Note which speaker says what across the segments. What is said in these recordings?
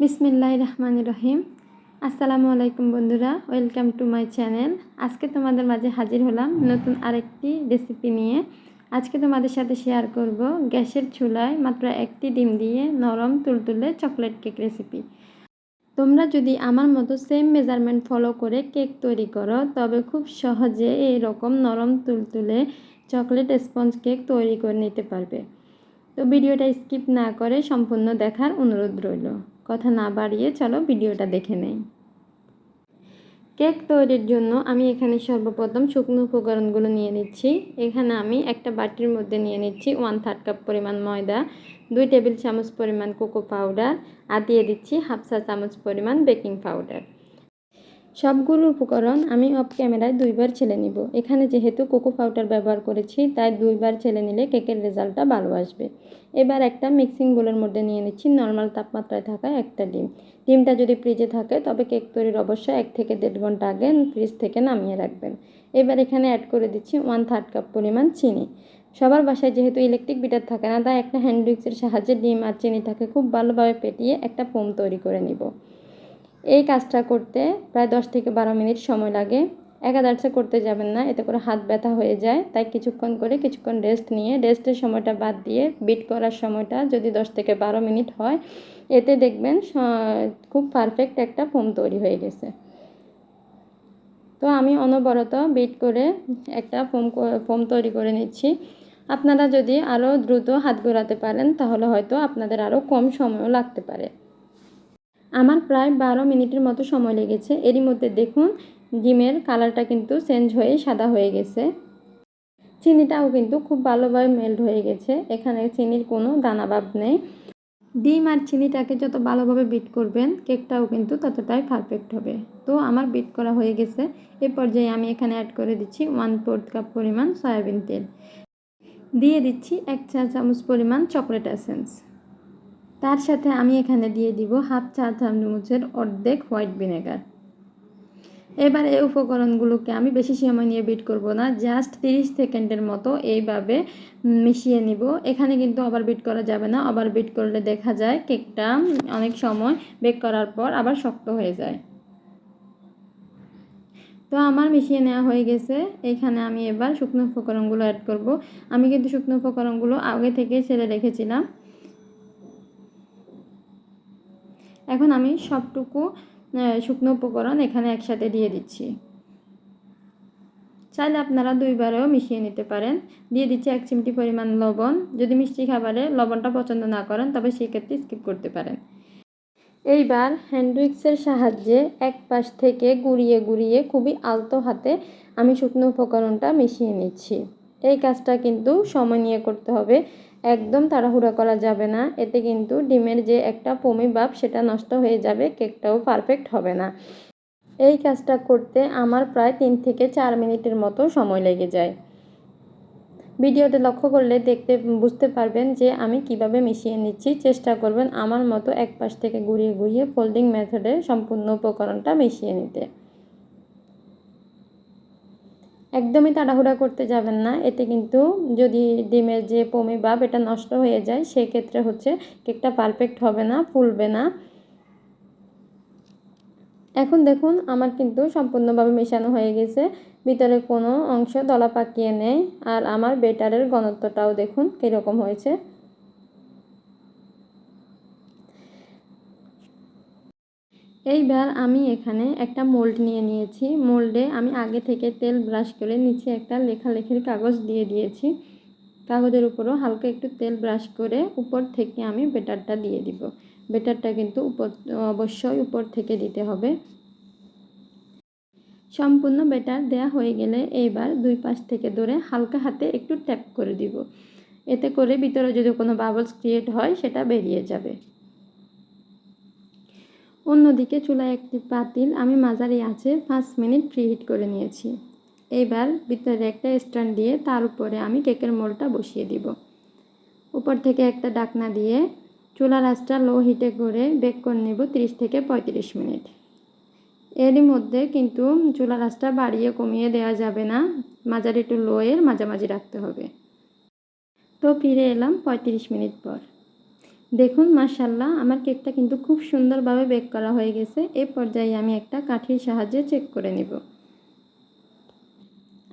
Speaker 1: বিসমিল্লাহ রহমান রহিম। আসসালামু আলাইকুম বন্ধুরা, ওয়েলকাম টু মাই চ্যানেল। আজকে তোমাদের মাঝে হাজির হলাম নতুন আরেকটি রেসিপি নিয়ে। আজকে তোমাদের সাথে শেয়ার করব গ্যাসের চুলায় মাত্র একটি ডিম দিয়ে নরম তুলতুলে চকলেট কেক রেসিপি। তোমরা যদি আমার মতো সেম মেজারমেন্ট ফলো করে কেক তৈরি করো, তবে খুব সহজে এই রকম নরম তুলতুলে চকলেট স্পঞ্জ কেক তৈরি করে নিতে পারবে। তো ভিডিওটা স্কিপ না করে সম্পূর্ণ দেখার অনুরোধ রইল। কথা না বাড়িয়ে চলো ভিডিওটা দেখে নেই। কেক তৈরির জন্য আমি এখানে সর্বপ্রথম শুকনো উপকরণগুলো নিয়ে নিচ্ছি। এখানে আমি একটা বাটির মধ্যে নিয়ে নিচ্ছি ওয়ান থার্ড কাপ পরিমাণ ময়দা, দুই টেবিল চামচ পরিমাণ কোকো পাউডার আর দিয়ে দিচ্ছি হাফ চা চামচ পরিমাণ বেকিং পাউডার সবগুলো উপকরণ আমি অফ ক্যামেরায় দুইবার ছেলে নিব। এখানে যেহেতু কোকো পাউডার ব্যবহার করেছি, তাই দুইবার ছেলে নিলে কেকের রেজাল্টটা ভালো আসবে। এবার একটা মিক্সিং বোলের মধ্যে নিয়ে নিচ্ছি নর্মাল তাপমাত্রায় থাকা একটা ডিম। ডিমটা যদি ফ্রিজে থাকে, তবে কেক তৈরির অবশ্যই এক থেকে দেড় ঘণ্টা আগে ফ্রিজ থেকে নামিয়ে রাখবেন। এবার এখানে অ্যাড করে দিচ্ছি ওয়ান থার্ড কাপ পরিমাণ চিনি। সবার বাসায় যেহেতু ইলেকট্রিক বিটার থাকে না, তাই একটা হ্যান্ড উইক্সের সাহায্যে ডিম আর চিনিটাকে খুব ভালোভাবে পেটিয়ে একটা ফোম তৈরি করে নিব। এই কাজটা করতে প্রায় দশ থেকে বারো মিনিট সময় লাগে। একাদার্সে করতে যাবেন না, এতে করে হাত ব্যথা হয়ে যায়। তাই কিছুক্ষণ করে কিছুক্ষণ রেস্ট নিয়ে রেস্টের সময়টা বাদ দিয়ে বিট করার সময়টা যদি দশ থেকে বারো মিনিট হয়, এতে দেখবেন খুব পারফেক্ট একটা ফোম তৈরি হয়ে গেছে। তো আমি অনবরত বিট করে একটা ফোম ফোম তৈরি করে নিচ্ছি। আপনারা যদি আরও দ্রুত হাত ঘোরাতে পারেন, তাহলে হয়তো আপনাদের আরও কম সময়ও লাগতে পারে। আমার প্রায় বারো মিনিটের মতো সময় লেগেছে। এরই মধ্যে দেখুন, ডিমের কালারটা কিন্তু চেঞ্জ হয়ে সাদা হয়ে গেছে। চিনিটাও কিন্তু খুব ভালোভাবে মেল্ট হয়ে গেছে। এখানে চিনির কোনো দানাভাব নেই। ডিম আর চিনিটাকে যত ভালোভাবে বিট করবেন কেকটাও কিন্তু ততটাই পারফেক্ট হবে। তো আমার বিট করা হয়ে গেছে। এ পর্যায়ে আমি এখানে অ্যাড করে দিচ্ছি ওয়ান ফোর্থ কাপ পরিমাণ সয়াবিন তেল। দিয়ে দিচ্ছি এক চা চামচ পরিমাণ চকলেট এসেন্স তার সাথে আমি এখানে দিয়ে দিব হাফ চা চামচের অর্ধেক হোয়াইট ভিনেগার। এবার এই উপকরণগুলোকে আমি বেশি সময় নিয়ে বিট করব না, জাস্ট তিরিশ সেকেন্ডের মতো এইভাবে মিশিয়ে নিব। এখানে কিন্তু আবার বিট করা যাবে না আবার বিট করলে দেখা যায় কেকটা অনেক সময় বেক করার পর আবার শক্ত হয়ে যায়। তো আমার মিশিয়ে নেওয়া হয়ে গেছে। এখানে আমি এবার শুকনো উপকরণগুলো অ্যাড করব। আমি কিন্তু শুকনো উপকরণগুলো আগে থেকে ছেড়ে রেখেছিলাম। এখন আমি সবটুকু শুকনো উপকরণ এখানে একসাথে দিয়ে দিচ্ছি। চাইলে আপনারা দুইবারেও মিশিয়ে নিতে পারেন। দিয়ে দিচ্ছি এক চিমটি পরিমাণ লবণ। যদি মিষ্টি খাবারে লবণটা পছন্দ না করেন, তবে সেক্ষেত্রে স্কিপ করতে পারেন। এইবার হ্যান্ডউইক্সের সাহায্যে এক পাশ থেকে গুড়িয়ে গুড়িয়ে খুবই আলতো হাতে আমি শুকনো উপকরণটা মিশিয়ে নিচ্ছি। এই কাজটা কিন্তু সময় নিয়ে করতে হবে। একদম তাড়াহুড়া করা যাবে না। এতে কিন্তু ডিমের যে একটা পমি ভাব, সেটা নষ্ট হয়ে যাবে, কেকটাও পারফেক্ট হবে না। এই কাজটা করতে আমার প্রায় তিন থেকে চার মিনিটের মতো সময় লেগে যায়। ভিডিওতে লক্ষ্য করলে দেখতে, বুঝতে পারবেন যে আমি কীভাবে মিশিয়ে নিচ্ছি। চেষ্টা করবেন আমার মতো এক পাশ থেকে ঘুরিয়ে ঘুরিয়ে ফোল্ডিং মেথডে সম্পূর্ণ উপকরণটা মিশিয়ে নিতে। একদমই তাড়াহুড়া করতে যাবেন না। এতে কিন্তু যদি ডিমের যে পমি বাপ এটা নষ্ট হয়ে যায় সেই ক্ষেত্রে হচ্ছে কেকটা পারফেক্ট হবে না, ফুলবে না। এখন দেখুন, আমার কিন্তু সম্পূর্ণভাবে মেশানো হয়ে গেছে। ভিতরে কোনো অংশ দলা পাকিয়ে নেই। আর আমার বেটারের ঘনত্বটাও দেখুন কীরকম হয়েছে। এইবার আমি এখানে একটা মোল্ড নিয়ে নিয়েছি। মোল্ডে আমি আগে থেকে তেল ব্রাশ করে নিচে একটা লেখালেখির কাগজ দিয়ে দিয়েছি। কাগজের উপরও হালকা একটু তেল ব্রাশ করে উপর থেকে আমি বেটারটা দিয়ে দিব। বেটারটা কিন্তু উপর অবশ্যই উপর থেকে দিতে হবে। সম্পূর্ণ বেটার দেয়া হয়ে গেলে এইবার দুই পাশ থেকে ধরে হালকা হাতে একটু ট্যাপ করে দিব। এতে করে ভিতরে যদি কোনো বাবলস ক্রিয়েট হয়, সেটা বেরিয়ে যাবে। অন্যদিকে চুলায় একটি পাতিল আমি মাঝারি আছে পাঁচ মিনিট প্রিহিট করে নিয়েছি। এইবার ভিতরে একটা স্ট্যান্ড দিয়ে তার উপরে আমি কেকের মোলটা বসিয়ে দিব। উপর থেকে একটা ডাকনা দিয়ে চুলা আঁচটা লো হিটে করে বেক করে নেব তিরিশ থেকে পঁয়ত্রিশ মিনিট। এরই মধ্যে কিন্তু চুলা আঁচটা বাড়িয়ে কমিয়ে দেওয়া যাবে না, মাঝারি টু লোয়ের মাঝামাঝি রাখতে হবে। তো ফিরে এলাম পঁয়ত্রিশ মিনিট পর। দেখুন মাশাল্লাহ আমার কেকটা কিন্তু খুব সুন্দরভাবে বেক করা হয়ে গেছে। এ পর্যায়ে আমি একটা কাঠির সাহায্যে চেক করে নিব।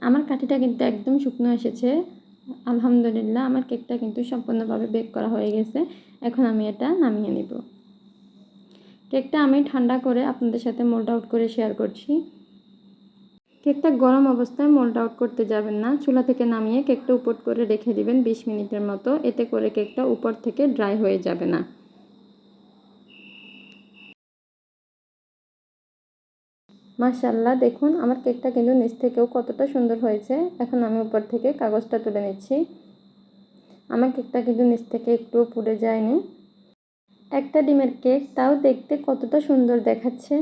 Speaker 1: আমার কাঠিটা কিন্তু একদম শুকনো এসেছে। আলহামদুলিল্লাহ, আমার কেকটা কিন্তু সম্পূর্ণভাবে বেক করা হয়ে গেছে। এখন আমি এটা নামিয়ে নিব। কেকটা আমি ঠান্ডা করে আপনাদের সাথে মোল্ড আউট করে শেয়ার করছি। কেকটা গরম অবস্থায় মোল্ড আউট করতে যাবেন না। চুলা থেকে নামিয়ে কেকটা উপর করে রেখে দিবেন বিশ মিনিটের মতো। এতে করে কেকটা উপর থেকে ড্রাই হয়ে যাবে না। মাশাল্লাহ দেখুন আমার কেকটা কিন্তু নিচ থেকেও কতটা সুন্দর হয়েছে। এখন আমি উপর থেকে কাগজটা তুলে নিচ্ছি। আমার কেকটা কিন্তু নিচ থেকে একটুও পুড়ে যায়নি। একটা ডিমের কেক, তাও দেখতে কতটা সুন্দর দেখাচ্ছে।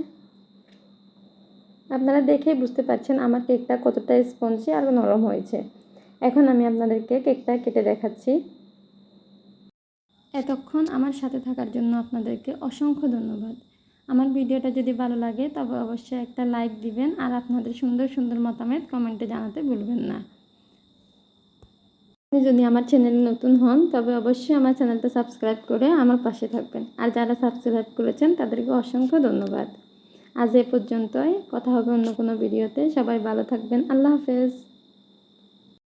Speaker 1: আপনারা দেখেই বুঝতে পারছেন আমার কেকটা কতটা স্পঞ্জি আর নরম হয়েছে। এখন আমি আপনাদেরকে কেকটা কেটে দেখাচ্ছি। এতক্ষণ আমার সাথে থাকার জন্য আপনাদেরকে অসংখ্য ধন্যবাদ। আমার ভিডিওটা যদি ভালো লাগে তবে অবশ্যই একটা লাইক দিবেন আর আপনাদের সুন্দর সুন্দর মতামত কমেন্টে জানাতে ভুলবেন না। আপনি যদি আমার চ্যানেলে নতুন হন তবে অবশ্যই আমার চ্যানেলটা সাবস্ক্রাইব করে আমার পাশে থাকবেন। আর যারা সাবস্ক্রাইব করেছেন তাদেরকে অসংখ্য ধন্যবাদ। আজ এ পর্যন্তই। কথা হবে অন্য কোনো ভিডিওতে। সবাই ভালো থাকবেন। আল্লাহ হাফেজ।